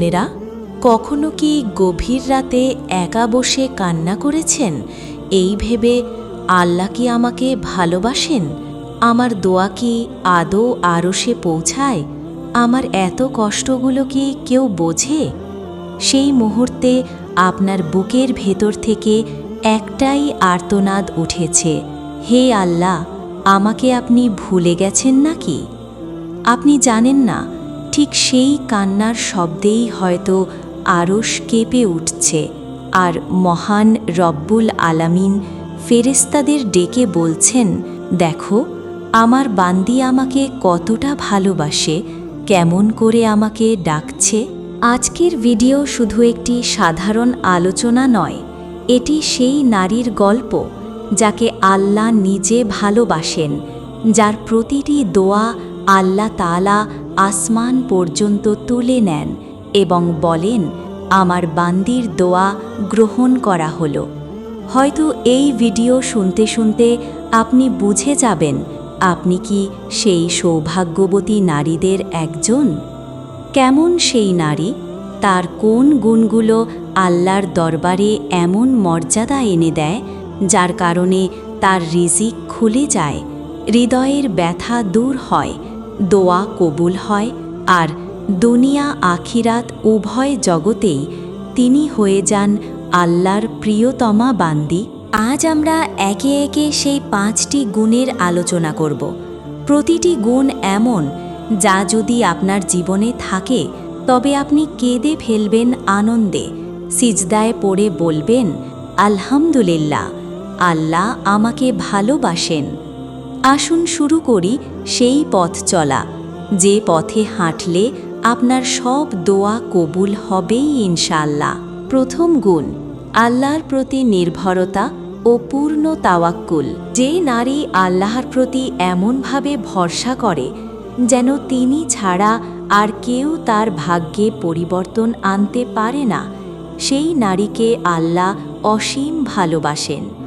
বোনেরা কখনো কি গভীর রাতে একা বসে কান্না করেছেন? এই ভেবে আল্লাহ কি আমাকে ভালোবাসেন? আমার দোয়া কি আদৌ আরশে পৌঁছায়? আমার এত কষ্টগুলো কি কেউ বোঝে? সেই মুহূর্তে আপনার বুকের ভেতর থেকে একটাই আর্তনাদ উঠেছে। হে আল্লাহ, আমাকে আপনি ভুলে গেছেন নাকি? আপনি জানেন না ঠিক সেই কান্নার শব্দেই হয়তো আরশ কেঁপে উঠছে আর মহান রব্বুল আলামিন ফেরেস্তাদের ডেকে বলছেন, দেখো, আমার বান্দি আমাকে কতটা ভালোবাসে, কেমন করে আমাকে ডাকছে। আজকের ভিডিও শুধু একটি সাধারণ আলোচনা নয়, এটি সেই নারীর গল্প যাকে আল্লাহ নিজে ভালোবাসেন, যার প্রতিটি দোয়া আল্লাহ তালা আসমান পর্যন্ত তুলে নেন এবং বলেন, আমার বান্দির দোয়া গ্রহণ করা হলো। হয়তো এই ভিডিও শুনতে শুনতে আপনি বুঝে যাবেন, আপনি কি সেই সৌভাগ্যবতী নারীদের একজন? কেমন সেই নারী? তার কোন গুণগুলো আল্লাহর দরবারে এমন মর্যাদা এনে দেয়, যার কারণে তার রিজিক খুলে যায়, হৃদয়ের ব্যথা দূর হয় দোয়া কবুল হয় আর দুনিয়া আখিরাত উভয় জগতেই তিনি হয়ে যান আল্লাহর প্রিয়তমা বান্দি। আজ আমরা একে একে সেই পাঁচটি গুণের আলোচনা করব। প্রতিটি গুণ এমন যা যদি আপনার জীবনে থাকে, তবে আপনি কেঁদে ফেলবেন আনন্দে, সিজদায় পড়ে বলবেন, আলহামদুলিল্লাহ, আল্লাহ আমাকে ভালোবাসেন। আসুন শুরু করি সেই পথ চলা। যে পথে হাঁটলে আপনার সব দোয়া কবুল হবেই ইনশাল্লাহ প্রথম গুণ, আল্লাহর প্রতি নির্ভরতা ও পূর্ণ তাওয়াক্কুল। যে নারী আল্লাহর প্রতি এমনভাবে ভরসা করে, যেন তিনি ছাড়া আর কেউ তার ভাগ্যে পরিবর্তন আনতে পারে না, সেই নারীকে আল্লাহ অসীম ভালোবাসেন।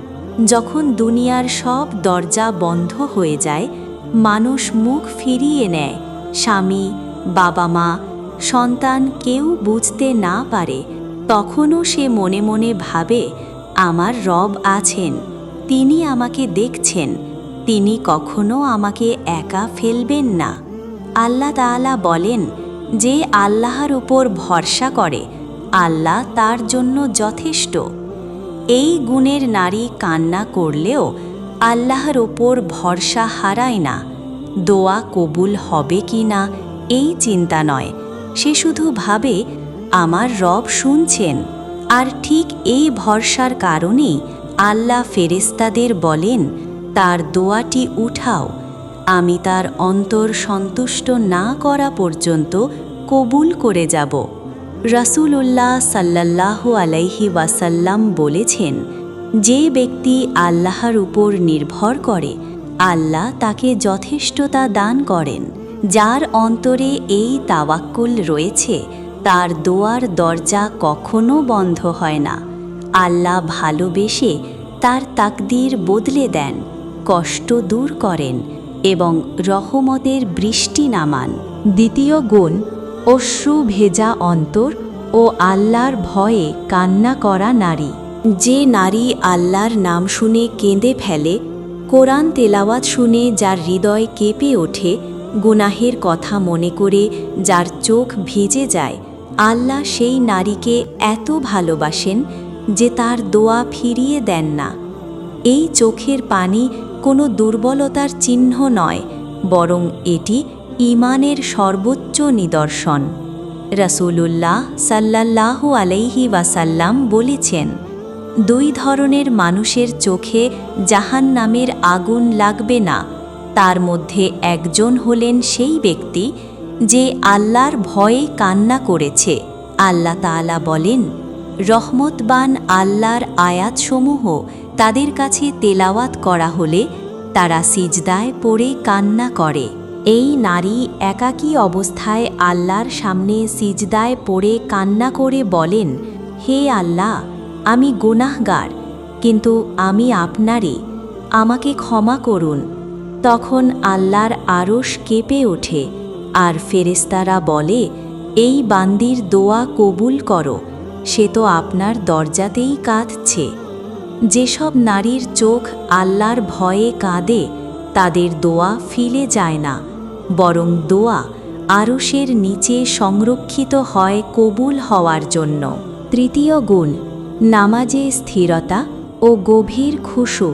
যখন দুনিয়ার সব দরজা বন্ধ হয়ে যায়, মানুষ মুখ ফিরিয়ে নেয়। স্বামী, বাবা মা, সন্তান কেউ বুঝতে না পারে। তখনও সে মনে মনে ভাবে, আমার রব আছেন, তিনি আমাকে দেখছেন, তিনি কখনো আমাকে একা ফেলবেন না। আল্লাহ তাআলা বলেন, যে আল্লাহর উপর ভরসা করে, আল্লাহ তার জন্য যথেষ্ট। এই গুণের নারী কান্না করলেও আল্লাহর ওপর ভরসা হারায় না। দোয়া কবুল হবে কি না, এই চিন্তা নয়। সে শুধু ভাবে, আমার রব শুনছেন। আর ঠিক এই ভরসার কারণেই আল্লাহ ফেরেস্তাদের বলেন, তার দোয়াটি উঠাও। আমি তার অন্তর সন্তুষ্ট না করা পর্যন্ত কবুল করে যাব। রাসূলুল্লাহ সাল্লাল্লাহ আলাইহি ওয়াসাল্লাম বলেছেন, যে ব্যক্তি আল্লাহর উপর নির্ভর করে, আল্লাহ তাকে যথেষ্টতা দান করেন। যার অন্তরে এই তাওয়াক্কুল রয়েছে, তার দোয়ার দরজা কখনো বন্ধ হয় না। আল্লাহ ভালোবেসে তার তাকদির বদলে দেন, কষ্ট দূর করেন এবং রহমতের বৃষ্টি নামান। দ্বিতীয় গুণ অশ্রু ভেজা অন্তর ও আল্লাহর ভয়ে কান্না করা নারী। যে নারী আল্লাহর নাম শুনে কেঁদে ফেলে, কোরআন তেলাওয়াত শুনে যার হৃদয় কেঁপে ওঠে, গুনাহের কথা মনে করে যার চোখ ভিজে যায়, আল্লাহ সেই নারীকে এত ভালোবাসেন যে তার দোয়া ফিরিয়ে দেন না। এই চোখের পানি কোনো দুর্বলতার চিহ্ন নয়, বরং এটি ইমানের সর্বোচ্চ নিদর্শন। রাসূলুল্লাহ সাল্লাল্লাহু আলাইহি ওয়াসাল্লাম বলেছেন, দুই ধরনের মানুষের চোখে জাহান নামের আগুন লাগবে না। তার মধ্যে একজন হলেন সেই ব্যক্তি যে আল্লাহর ভয়ে কান্না করেছে। আল্লাহ তাআলা বলেন, রহমতবান আল্লাহর আয়াতসমূহ তাদের কাছে তেলাওয়াত করা হলে তারা সিজদায় পড়ে কান্না করে। এই নারী একাকী অবস্থায় আল্লাহর সামনে সিজদায় পড়ে কান্না করে বলেন, হে আল্লাহ, আমি গুনাহগার, কিন্তু আমি আপনারই আমাকে ক্ষমা করুন। তখন আল্লাহর আরশ কেঁপে ওঠে, আর ফেরেস্তারা বলে, এই বান্দির দোয়া কবুল করো, সে তো আপনার দরজাতেই কাঁদছে। যেসব নারীর চোখ আল্লাহর ভয়ে কাঁদে, তাদের দোয়া ফিলে যায় না। বরং দোয়া আরশের নিচে সংরক্ষিত হয় কবুল হওয়ার জন্য। তৃতীয় গুণ, নামাজে স্থিরতা ও গভীর খুশু।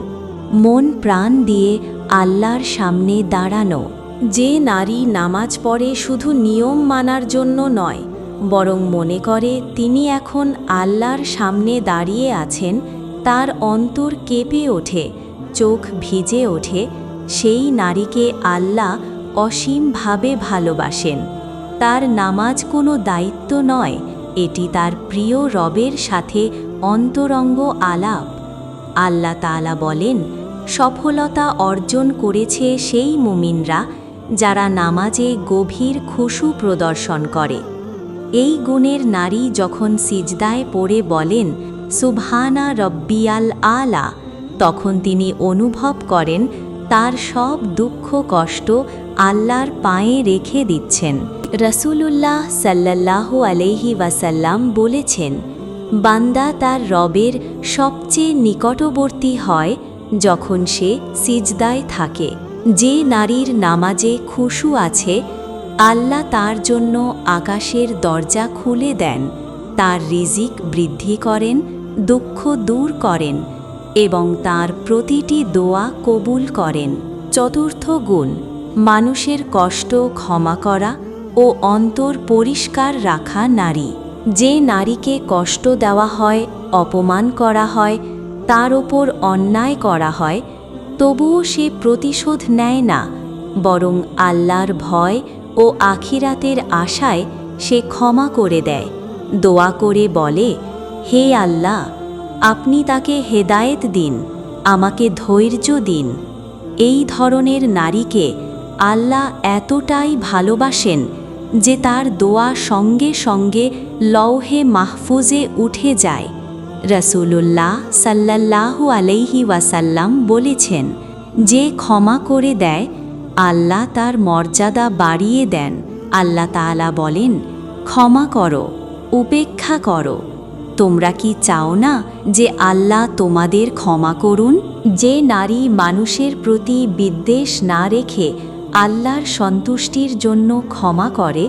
মন প্রাণ দিয়ে আল্লাহর সামনে দাঁড়ানো। যে নারী নামাজ পড়ে শুধু নিয়ম মানার জন্য নয়, বরং মনে করে তিনি এখন আল্লাহর সামনে দাঁড়িয়ে আছেন, তার অন্তর কেঁপে ওঠে, চোখ ভিজে ওঠে, সেই নারীকে আল্লাহ অসীমভাবে ভালোবাসেন। তার নামাজ কোনো দায়িত্ব নয়, এটি তার প্রিয় রবের সাথে অন্তরঙ্গ আলাপ। আল্লাহ তাআলা বলেন, সফলতা অর্জন করেছে সেই মুমিনরা যারা নামাজে গভীর খুশু প্রদর্শন করে। এই গুণের নারী যখন সিজদায় পড়ে বলেন, সুবহানা রব্বিয়াল আলা তখন তিনি অনুভব করেন তার সব দুঃখ, কষ্ট আল্লাহর পায়ে রেখে দিচ্ছেন। রসুলুল্লাহ সাল্লাল্লাহু আলহি ওয়াসাল্লাম বলেছেন, বান্দা তার রবের সবচেয়ে নিকটবর্তী হয় যখন সে সিজদায় থাকে। যে নারীর নামাজে খুশু আছে, আল্লাহ তার জন্য আকাশের দরজা খুলে দেন, তার রিজিক বৃদ্ধি করেন, দুঃখ দূর করেন। এবং তার প্রতিটি দোয়া কবুল করেন। চতুর্থ গুণ, মানুষের কষ্ট ক্ষমা করা ও অন্তর পরিষ্কার রাখা নারী। যে নারীকে কষ্ট দেওয়া হয়, অপমান করা হয়, তার ওপর অন্যায় করা হয়, তবুও সে প্রতিশোধ নেয় না, বরং আল্লাহর ভয় ও আখিরাতের আশায় সে ক্ষমা করে দেয়। দোয়া করে বলে, হে আল্লাহ আপনি তাকে হেদায়েত দিন, আমাকে ধৈর্য দিন। এই ধরনের নারীকে আল্লাহ এতটাই ভালোবাসেন যে তার দোয়া সঙ্গে সঙ্গে লৌহে মাহফুজে উঠে যায়। রসুলুল্লাহ সাল্লাল্লাহু আলাইহি ওয়াসাল্লাম বলেছেন, যে ক্ষমা করে দেয়, আল্লাহ তার মর্যাদা বাড়িয়ে দেন। আল্লাহ তাআলা বলেন, ক্ষমা করো, উপেক্ষা করো। তোমরা কি চাও না যে আল্লাহ তোমাদের ক্ষমা করুন? যে নারী মানুষের প্রতি বিদ্বেষ না রেখে আল্লাহর সন্তুষ্টির জন্য ক্ষমা করে,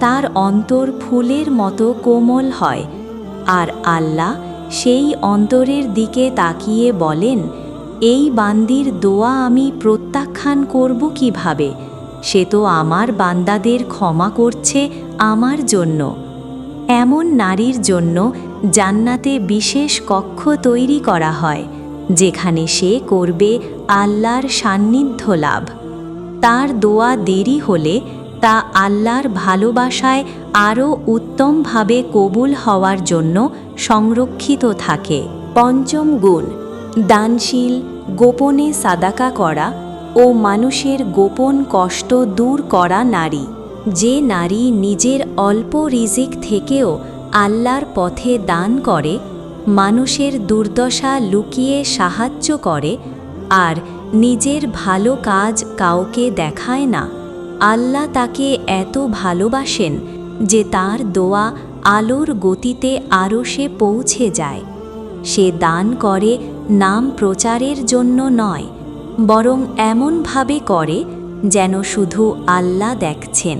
তার অন্তর ফুলের মতো কোমল হয়। আর আল্লাহ সেই অন্তরের দিকে তাকিয়ে বলেন, এই বান্দির দোয়া আমি প্রত্যাখ্যান করব কীভাবে? সে তো আমার বান্দাদের ক্ষমা করছে আমার জন্য। এমন নারীর জন্য জান্নাতে বিশেষ কক্ষ তৈরি করা হয়, যেখানে সে করবে আল্লাহর সান্নিধ্য লাভ। তার দোয়া দেরি হলে তা আল্লাহর ভালোবাসায় আরও উত্তমভাবে কবুল হওয়ার জন্য সংরক্ষিত থাকে। পঞ্চম গুণ, দানশীল, গোপনে সাদাকা করা ও মানুষের গোপন কষ্ট দূর করা নারী। যে নারী নিজের অল্প রিজিক থেকেও আল্লাহর পথে দান করে, মানুষের দুর্দশা লুকিয়ে সাহায্য করে আর নিজের ভালো কাজ কাউকে দেখায় না। আল্লাহ তাকে এত ভালোবাসেন যে তার দোয়া আলোর গতিতে আরও সে পৌঁছে যায়। সে দান করে নাম প্রচারের জন্য নয়, বরং এমনভাবে করে যেন শুধু আল্লাহ দেখছেন।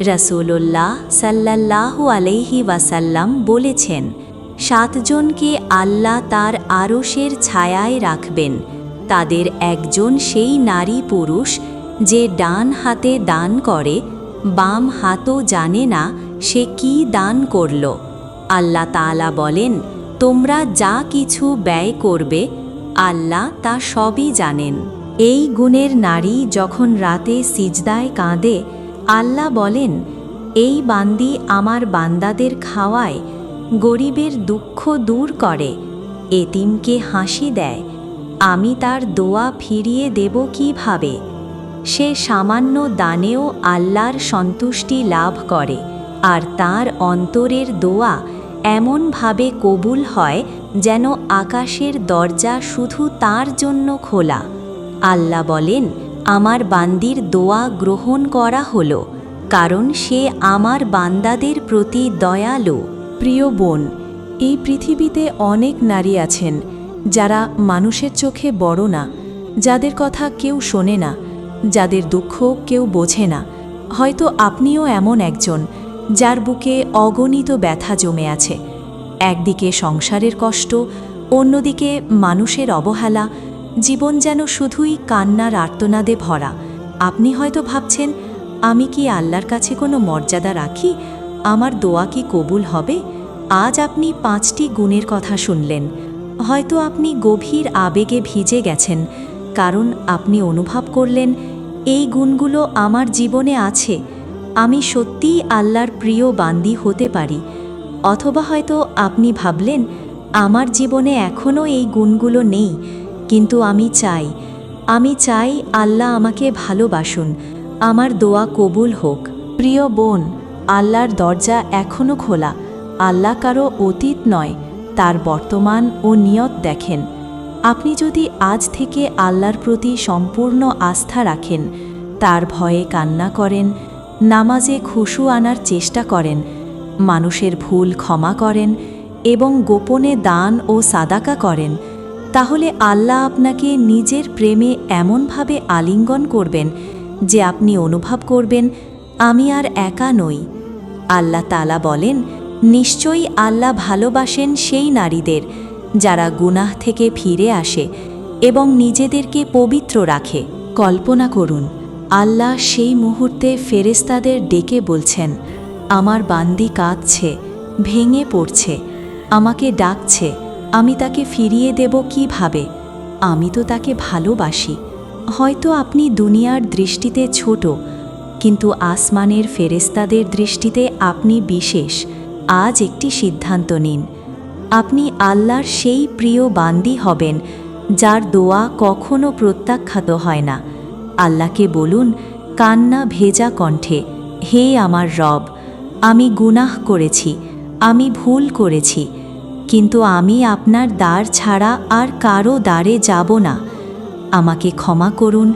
রসুল্লাহ সাল্লাল্লাহু আলাইহি ওয়াসাল্লাম বলেছেন, সাতজনকে আল্লাহ তার আরশের ছায়ায় রাখবেন। তাদের একজন সেই নারী পুরুষ যে ডান হাতে দান করে, বাম হাতও জানে না সে কি দান করল। আল্লাহ তাআলা বলেন, তোমরা যা কিছু ব্যয় করবে, আল্লাহ তা সবই জানেন। এই গুণের নারী যখন রাতে সিজদায় কাঁদে আল্লাহ বলেন, এই বান্দি আমার বান্দাদের খাওয়ায়, গরিবের দুঃখ দূর করে, এতিমকে হাসি দেয়। আমি তার দোয়া ফিরিয়ে দেব কীভাবে? সে সামান্য দানেও আল্লাহর সন্তুষ্টি লাভ করে, আর তার অন্তরের দোয়া এমনভাবে কবুল হয় যেন আকাশের দরজা শুধু তার জন্য খোলা। আল্লাহ বলেন আমার বান্দির দোয়া গ্রহণ করা হলো, কারণ সে আমার বান্দাদের প্রতি দয়ালু। প্রিয় বোন, এই পৃথিবীতে অনেক নারী আছেন, যারা মানুষের চোখে বড় না, যাদের কথা কেউ শোনে না, যাদের দুঃখ কেউ বোঝে না। হয়তো আপনিও এমন একজন, যার বুকে অগণিত ব্যথা জমে আছে। একদিকে সংসারের কষ্ট, অন্যদিকে মানুষের অবহেলা জীবন যেন শুধুই কান্নার আর্তনাদে ভরা। আপনি হয়তো ভাবছেন, আমি কি আল্লাহর কাছে কোনো মর্যাদা রাখি? আমার দোয়া কি কবুল হবে? আজ আপনি পাঁচটি গুণের কথা শুনলেন। হয়তো আপনি গভীর আবেগে ভিজে গেছেন, কারণ আপনি অনুভব করলেন, এই গুণগুলো আমার জীবনে আছে। আমি সত্যিই আল্লাহর প্রিয় বান্দি হতে পারি। অথবা হয়তো আপনি ভাবলেন, আমার জীবনে এখনও এই গুণগুলো নেই। কিন্তু আমি চাই। আমি চাই আল্লাহ আমাকে ভালোবাসুন। আমার দোয়া কবুল হোক। প্রিয় বোন, আল্লাহর দরজা এখনও খোলা। আল্লাহ কারও অতীত নয়, তার বর্তমান ও নিয়ত দেখেন। আপনি যদি আজ থেকে আল্লাহর প্রতি সম্পূর্ণ আস্থা রাখেন, তার ভয়ে কান্না করেন, নামাজে খুশু আনার চেষ্টা করেন, মানুষের ভুল ক্ষমা করেন এবং গোপনে দান ও সাদাকা করেন তাহলে আল্লাহ আপনাকে নিজের প্রেমে এমনভাবে আলিঙ্গন করবেন যে আপনি অনুভব করবেন, আমি আর একা নই। আল্লাহ তালা বলেন, নিশ্চয়ই আল্লাহ ভালোবাসেন সেই নারীদের যারা গুনাহ থেকে ফিরে আসে এবং নিজেদেরকে পবিত্র রাখে। কল্পনা করুন, আল্লাহ সেই মুহূর্তে ফেরেস্তাদের ডেকে বলছেন, আমার বান্দি কাঁদছে, ভেঙে পড়ছে, আমাকে ডাকছে আমি তাকে ফিরিয়ে দেব কীভাবে? আমি তো তাকে ভালোবাসি। হয়তো আপনি দুনিয়ার দৃষ্টিতে ছোট, কিন্তু আসমানের ফেরেস্তাদের দৃষ্টিতে আপনি বিশেষ। আজ একটি সিদ্ধান্ত নিন। আপনি আল্লাহর সেই প্রিয় বান্দি হবেন, যার দোয়া কখনো প্রত্যাখ্যাত হয় না। আল্লাহকে বলুন, কান্না ভেজা কণ্ঠে, হে আমার রব, আমি গুনাহ করেছি, আমি ভুল করেছি কিন্তু আমি আপনার দ্বার ছাড়া আর কারও দ্বারে যাব না। আমাকে ক্ষমা করুন,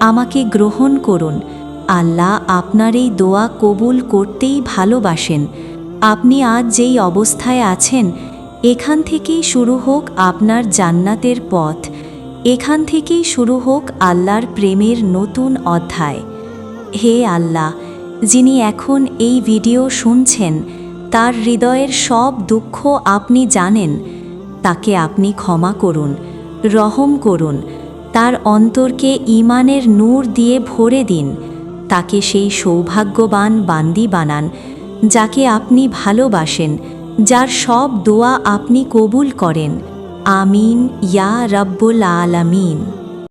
আমাকে গ্রহণ করুন। আল্লাহ আপনার এই দোয়া কবুল করতেই ভালোবাসেন। আপনি আজ যেই অবস্থায় আছেন, এখান থেকেই শুরু হোক আপনার জান্নাতের পথ। এখান থেকেই শুরু হোক আল্লাহর প্রেমের নতুন অধ্যায়। হে আল্লাহ, যিনি এখন এই ভিডিও শুনছেন তার হৃদয়ের সব দুঃখ আপনি জানেন, তাকে আপনি ক্ষমা করুন, রহম করুন, তার অন্তরকে ইমানের নূর দিয়ে ভরে দিন, তাকে সেই সৌভাগ্যবান বান্দি বানান, যাকে আপনি ভালোবাসেন, যার সব দোয়া আপনি কবুল করেন। আমিন, ইয়া রব্বুল আলামিন।